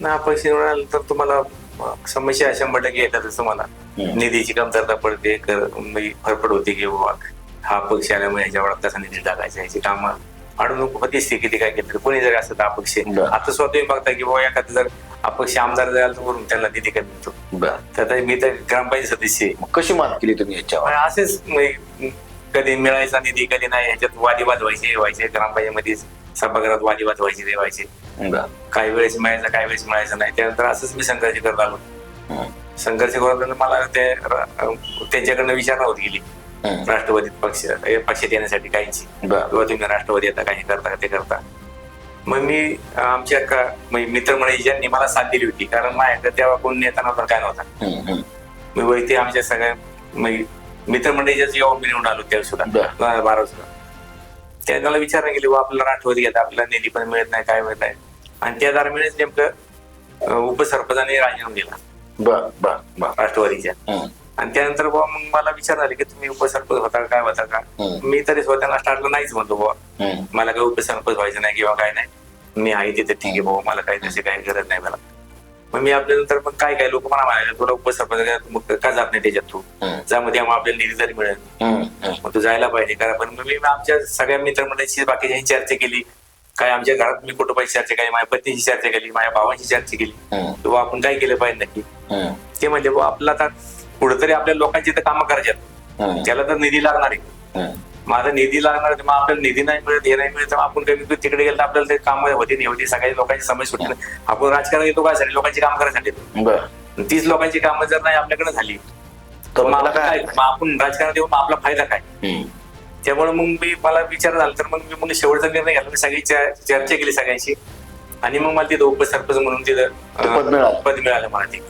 ना अपक्ष निवडल्यानंतर तुम्हाला अं, समस्या शंभर टक्के येतातच तुम्हाला. निधीची कमतरता पडते म्हणजे फरफड होते की बाबा हा पक्ष आल्यामुळे ह्याच्या वेळात कसा निधी टाकायचा ह्याची कामं अडवणूक होतीच ते किती काय केलं तरी. कोणी जरी असं तर अपक्ष. आता स्वतः तुम्ही बघता की बाबा एखादं जर अपक्ष आमदार जायला तर वरून त्यांना निधी कमी मिळतो तर मी तर ग्रामपंचायत सदस्य कशी मात केली तुम्ही याच्यावर? पण असेच कधी मिळायचा निधी कधी नाही ह्याच्यात वादविवाद व्हायचे हे व्हायचे ग्रामपंचायतीमध्ये सभागृहात वादविवाद व्हायचे ते व्हायचे काही वेळेस मिळायचं काही वेळेस मिळायचं नाही. त्यानंतर असंच मी संघर्ष करत आलो. संघर्ष करताना मला ते त्यांच्याकडनं विचारणा होत गेली. राष्ट्रवादी पक्ष पक्षात येण्यासाठी काहींची. किंवा तुम्ही राष्ट्रवादी येता काही करता ते करता. मग मी आमच्या का म्हणजे मित्रमंडळी ज्यांनी मला साथ दिली होती कारण माझ्याकडे तेव्हा कोण नेता नव्हता काय नव्हता. मी वैते आमच्या सगळ्या मित्रमंडळीच्या जेव्हा मी निवडून आलो त्या सुद्धा. बारा. सुद्धा. त्यांना विचारणा केली आपल्याला राष्ट्रवादी घेता आपल्याला निधी पण मिळत नाही काय मिळत नाही. आणि त्या दरम्यानच नेमकं उपसरपंचाने राजीनामा दिला. बर बर बर. राष्ट्रवादीच्या. आणि त्यानंतर बुवा मग मला विचार झाले की तुम्ही उपसरपंच होता काय होता का. मी तरी स्वतःला स्टार्टला नाहीच म्हणतो बुवा. मला काही उपसरपंच व्हायचं नाही किंवा काय नाही. मी आहे तिथे ठीक आहे बाबा मला काही त्याची काही गरज नाही मला. मग मी आपल्या नंतर मग काय काय लोक मला म्हणाले तुला उपसरपंच काय मग का जात नाही त्याच्यात तू हम्म. जा मग आपल्याला निधी तरी मिळेल. मग तू जायला पाहिजे कारण पण मी आमच्या सगळ्या मित्रमंडळीशी बाकीच्यांशी चर्चा केली काय आमच्या घरात मी कुटुंबाची चर्चा केली माझ्या पत्नीची चर्चा केली माझ्या भावाची चर्चा केली. किंवा आपण काय केलं पाहिजे नक्की. ते म्हणजे आपलं आता कुठेतरी आपल्या लोकांची तर कामं करायची आहेत. हम्म. त्याला तर निधी लागणार आहे आता निधी लागणार मग आपल्याला निधी नाही मिळत हे नाही मिळत आपण कमी तिकडे गेलं तर आपल्याला ते काम होती नाही होती सगळ्या लोकांची समस्या सुटली. आपण राजकारण येतो काय लोकांची काम करायसाठी. तीच लोकांची कामं जर नाही आपल्याकडे झाली तर मग काय? आपण राजकारणात येऊन मग आपला फायदा काय. त्यामुळे मग मी मला विचार झाला तर मग मी मग शेवटचा निर्णय घेतला. मी सगळी चर्चा केली सगळ्यांशी. आणि मग मला तिथं उपसरपंच म्हणून तिथं पद मिळालं. पद मिळालं मला ते